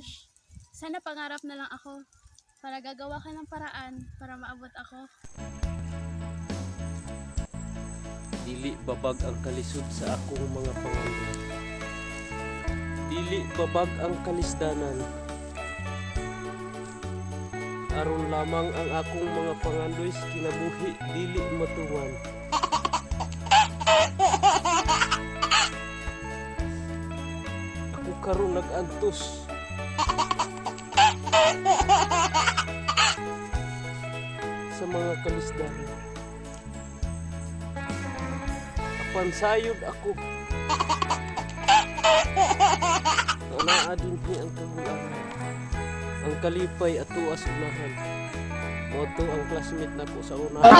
Josh, sana pangarap na lang ako para gagawa ka ng paraan para maabot ako. Dili babag ang kalisod sa akong mga pangandoy. Dili babag ang kalisdanan. Aron lamang ang akong mga pangandoy kinabuhi dili matungan. Ako karon nag-antos. Sa mga kalisdanan. Pansayod ako. Naa din ni ang kagulangan. Ang kalipay at tuwas unahan. Moto ang classmate na ko sa unahan.